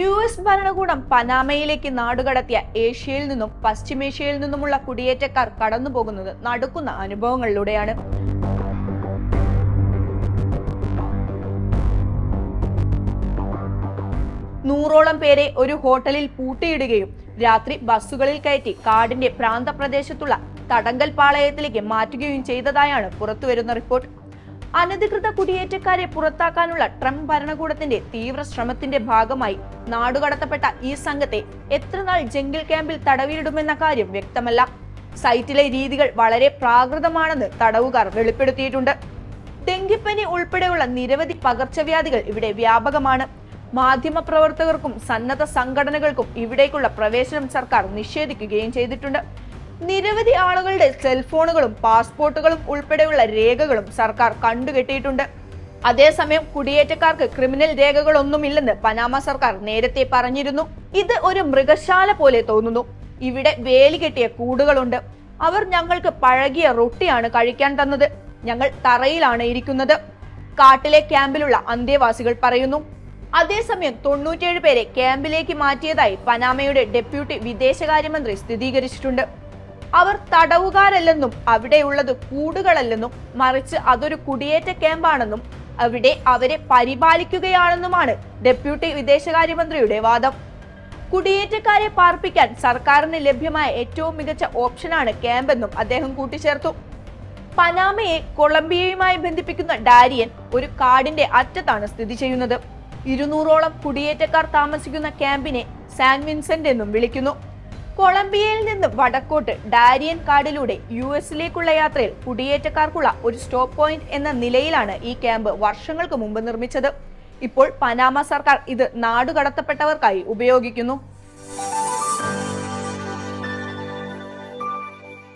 U S ഭരണകൂടം പനാമയിലേക്ക് നാടുകടത്തിയ ഏഷ്യയിൽ നിന്നും പശ്ചിമേഷ്യയിൽ നിന്നുമുള്ള കുടിയേറ്റക്കാർ കടന്നുപോകുന്നത് നടക്കുന്ന അനുഭവങ്ങളിലൂടെയാണ്. നൂറോളം പേരെ ഒരു ഹോട്ടലിൽ പൂട്ടിയിടുകയും രാത്രി ബസ്സുകളിൽ കയറ്റി കാടിന്റെ പ്രാന്തപ്രദേശത്തുള്ള തടങ്കൽ പാളയത്തിലേക്ക് മാറ്റുകയും ചെയ്തതായാണ് പുറത്തുവരുന്ന റിപ്പോർട്ട്. അനധികൃത കുടിയേറ്റക്കാരെ പുറത്താക്കാനുള്ള ട്രംപ് ഭരണകൂടത്തിന്റെ തീവ്ര ശ്രമത്തിന്റെ ഭാഗമായി നാടുകടത്തപ്പെട്ട ഈ സംഘത്തെ എത്രനാൾ ജംഗിൾ ക്യാമ്പിൽ തടവിലിടുമെന്ന കാര്യം വ്യക്തമല്ല. സൈറ്റിലെ രീതികൾ വളരെ പ്രാകൃതമാണെന്ന് തടവുകാർ വെളിപ്പെടുത്തിയിട്ടുണ്ട്. ഡെങ്കിപ്പനി ഉൾപ്പെടെയുള്ള നിരവധി പകർച്ചവ്യാധികൾ ഇവിടെ വ്യാപകമാണ്. മാധ്യമപ്രവർത്തകർക്കും സന്നദ്ധ സംഘടനകൾക്കും ഇവിടേക്കുള്ള പ്രവേശനം സർക്കാർ നിഷേധിക്കുകയും ചെയ്തിട്ടുണ്ട്. നിരവധി ആളുകളുടെ സെൽഫോണുകളും പാസ്പോർട്ടുകളും ഉൾപ്പെടെയുള്ള രേഖകളും സർക്കാർ കണ്ടുകെട്ടിയിട്ടുണ്ട്. അതേസമയം കുടിയേറ്റക്കാർക്ക് ക്രിമിനൽ രേഖകളൊന്നുമില്ലെന്ന് പനാമ സർക്കാർ നേരത്തെ പറഞ്ഞിരുന്നു. ഇത് ഒരു മൃഗശാല പോലെ തോന്നുന്നു. ഇവിടെ വേലി കെട്ടിയ കൂടുകളുണ്ട്. അവർ ഞങ്ങൾക്ക് പഴകിയ റൊട്ടിയാണ് കഴിക്കാൻ തന്നത്. ഞങ്ങൾ തറയിലാണ് ഇരിക്കുന്നത്. കാട്ടിലെ ക്യാമ്പിലുള്ള അന്തേവാസികൾ പറയുന്നു. അതേസമയം തൊണ്ണൂറ്റിയേഴ് പേരെ ക്യാമ്പിലേക്ക് മാറ്റിയതായി പനാമയുടെ ഡെപ്യൂട്ടി വിദേശകാര്യമന്ത്രി സ്ഥിരീകരിച്ചിട്ടുണ്ട്. അവർ തടവുകാരല്ലെന്നും അവിടെയുള്ളത് കൂടുകളല്ലെന്നും മറിച്ച് അതൊരു കുടിയേറ്റ ക്യാമ്പാണെന്നും അവിടെ അവരെ പരിപാലിക്കുകയാണെന്നുമാണ് ഡെപ്യൂട്ടി വിദേശകാര്യമന്ത്രിയുടെ വാദം. കുടിയേറ്റക്കാരെ പാർപ്പിക്കാൻ സർക്കാരിന് ലഭ്യമായ ഏറ്റവും മികച്ച ഓപ്ഷനാണ് ക്യാമ്പെന്നും അദ്ദേഹം കൂട്ടിച്ചേർത്തു. പനാമയെ കൊളംബിയയുമായി ബന്ധിപ്പിക്കുന്ന ഡാരിയൻ ഒരു കാടിന്റെ അറ്റത്താണ് സ്ഥിതി ചെയ്യുന്നത്. ഇരുന്നൂറോളം കുടിയേറ്റക്കാർ താമസിക്കുന്ന ക്യാമ്പിനെ സാൻ വിൻസെന്റ് എന്നും വിളിക്കുന്നു. കൊളംബിയയിൽ നിന്ന് വടക്കോട്ട് ഡാരിയൻ കാടിലൂടെ യു എസിലേക്കുള്ള യാത്രയിൽ കുടിയേറ്റക്കാർക്കുള്ള ഒരു സ്റ്റോപ്പ് പോയിന്റ് എന്ന നിലയിലാണ് ഈ ക്യാമ്പ് വർഷങ്ങൾക്ക് മുമ്പ് നിർമ്മിച്ചത്. ഇപ്പോൾ പനാമ സർക്കാർ ഇത് നാടുകടത്തപ്പെട്ടവർക്കായി ഉപയോഗിക്കുന്നു.